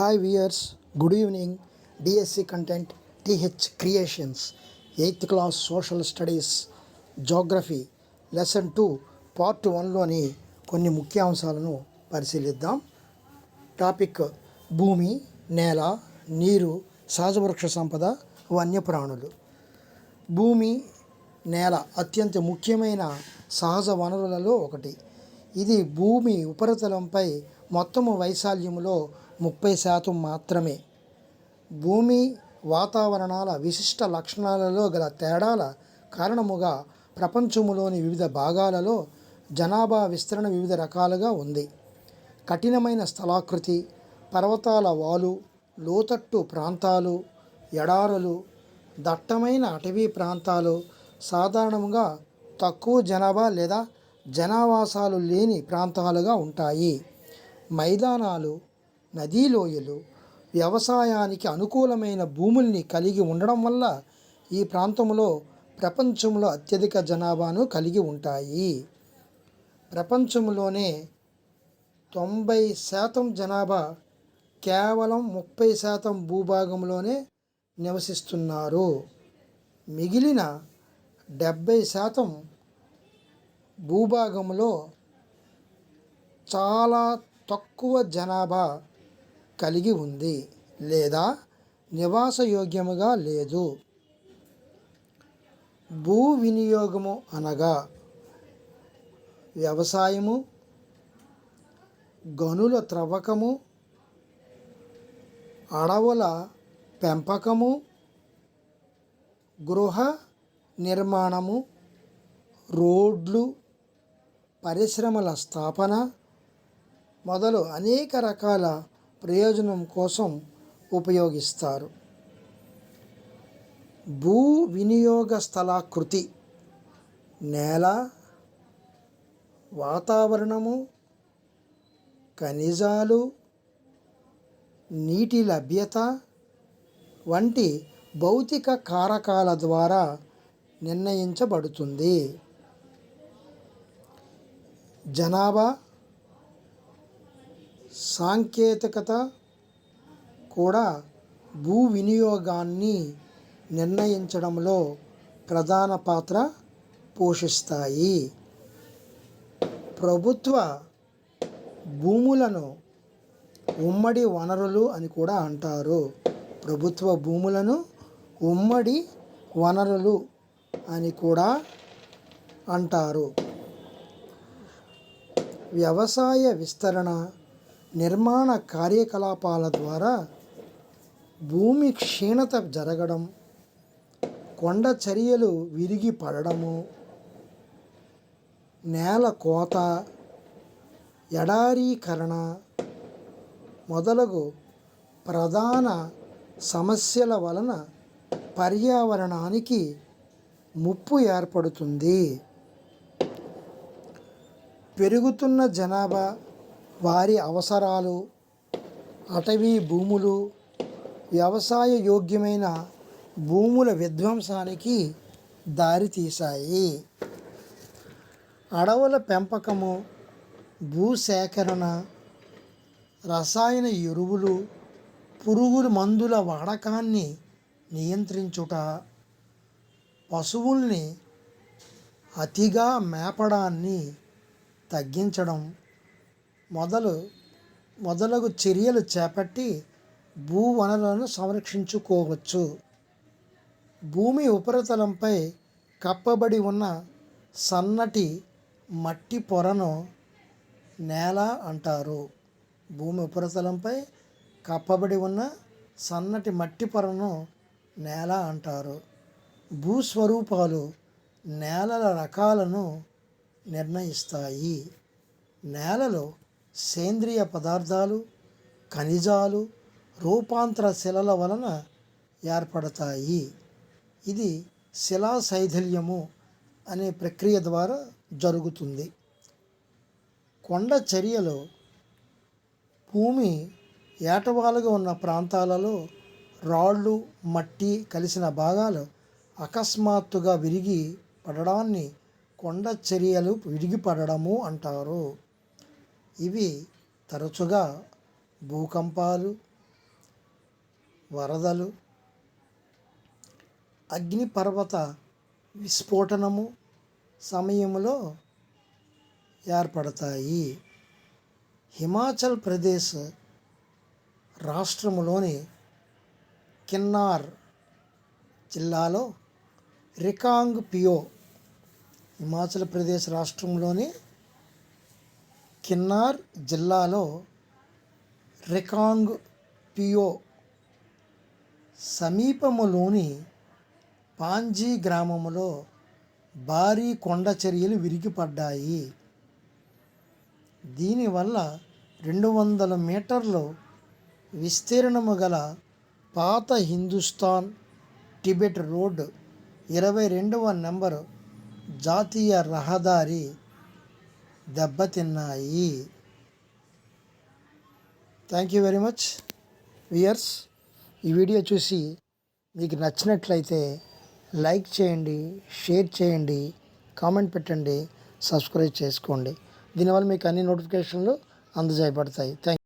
Hi viewers good evening DSC content TH creations eighth class social studies geography lesson two part వన్లోని కొన్ని ముఖ్యాంశాలను పరిశీలిద్దాం. Topic భూమి నేల నీరు సహజ వృక్ష సంపద వన్యప్రాణులు. భూమి నేల అత్యంత ముఖ్యమైన సహజ వనరులలో ఒకటి. ఇది భూమి ఉపరితలంపై మొత్తము వైశాల్యములో ముప్పై శాతం మాత్రమే. భూమి వాతావరణాల విశిష్ట లక్షణాలలో గల తేడాల కారణముగా ప్రపంచములోని వివిధ భాగాలలో జనాభా విస్తరణ వివిధ రకాలుగా ఉంది. కఠినమైన స్థలాకృతి పర్వతాల వాలు లోతట్టు ప్రాంతాలు ఎడారులు దట్టమైన అటవీ ప్రాంతాలు సాధారణంగా తక్కువ జనాభా లేదా జనావాసాలు లేని ప్రాంతాలుగా ఉంటాయి. మైదానాలు నదీ లోయలు వ్యవసాయానికి అనుకూలమైన భూముల్ని కలిగి ఉండడం వల్ల ఈ ప్రాంతంలో ప్రపంచంలో అత్యధిక జనాభాను కలిగి ఉంటాయి. ప్రపంచంలోనే తొంభై శాతం జనాభా కేవలం ముప్పై శాతం భూభాగంలోనే నివసిస్తున్నారు. మిగిలిన డెబ్భై శాతం భూభాగంలో చాలా తక్కువ జనాభా కలిగి ఉంది లేదా నివాసయోగ్యముగా లేదు. భూ వినియోగము అనగా వ్యవసాయము గనుల త్రవ్వకము అడవుల పెంపకము గృహ నిర్మాణము రోడ్లు పరిశ్రమల స్థాపన మొదలు అనేక రకాల ప్రయోజనం కోసం ఉపయోగిస్తారు. భూ వినియోగ స్థలాకృతి నేల వాతావరణము ఖనిజాలు నీటి లభ్యత వంటి భౌతిక కారకాల ద్వారా నిర్ణయించబడుతుంది. జనాభా సాంకేతికత కూడా భూ వినియోగాన్ని నిర్ణయించడంలో ప్రధాన పాత్ర పోషిస్తాయి. ప్రభుత్వ భూములను ఉమ్మడి వనరులు అని కూడా అంటారు. ప్రభుత్వ భూములను ఉమ్మడి వనరులు అని కూడా అంటారు. వ్యవసాయ విస్తరణ నిర్మాణ కార్యకలాపాల ద్వారా భూమి క్షీణత జరగడం కొండ చర్యలు విరిగి పడడము నేల కోత ఎడారీకరణ మొదలగు ప్రధాన సమస్యల వలన పర్యావరణానికి ముప్పు ఏర్పడుతుంది. పెరుగుతున్న జనాభా వారి అవసరాలు అటవీ భూములు వ్యవసాయ యోగ్యమైన భూముల విధ్వంసానికి దారితీశాయి అడవుల పెంపకము భూసేకరణ రసాయన ఎరువులు పురుగుల మందుల వాడకాన్ని నియంత్రించుట పశువుల్ని అతిగా మేపడాన్ని తగ్గించడం మొదలు మొదలగు చర్యలు చేపట్టి భూ వనరులను సంరక్షించుకోవచ్చు. భూమి ఉపరితలంపై కప్పబడి ఉన్న సన్నటి మట్టి పొరను నేల అంటారు. భూమి ఉపరితలంపై కప్పబడి ఉన్న సన్నటి మట్టి పొరను నేల అంటారు. భూస్వరూపాలు నేలల రకాలను నిర్ణయిస్తాయి. నేలలో సేంద్రియ పదార్థాలు ఖనిజాలు రూపాంతర శిలల వలన ఏర్పడతాయి. ఇది శిలా శైథిల్యము అనే ప్రక్రియ ద్వారా జరుగుతుంది. కొండ చర్యలు భూమి ఏటవాలుగా ఉన్న ప్రాంతాలలో రాళ్ళు మట్టి కలిసిన భాగాలు అకస్మాత్తుగా విరిగి పడడాన్ని కొండ చర్యలు విరిగి పడడము అంటారు. ఇవి తరచుగా భూకంపాలు వరదలు అగ్నిపర్వత విస్ఫోటనము సమయంలో ఏర్పడతాయి. హిమాచల్ ప్రదేశ్ రాష్ట్రములోని కిన్నార్ జిల్లాలో రికాంగ్ పియో హిమాచల్ ప్రదేశ్ రాష్ట్రంలోని కిన్నార్ జిల్లాలో రికాంగ్ పియో సమీపములోని పాంజీ గ్రామములో భారీ కొండ చర్యలు విరిగిపడ్డాయి. దీనివల్ల రెండు వందల మీటర్లు విస్తీర్ణము గల పాత హిందుస్థాన్ టిబెట్ రోడ్ ఇరవై రెండవ నెంబరు జాతీయ రహదారి దెబ్బతిన్నాయి. Thank you very much viewers ఈ వీడియో చూసి మీకు నచ్చినట్లయితే లైక్ చేయండి షేర్ చేయండి కామెంట్ పెట్టండి సబ్స్క్రైబ్ చేసుకోండి. దీనివల్ల మీకు అన్ని నోటిఫికేషన్లు అందజేయబడతాయి. థ్యాంక్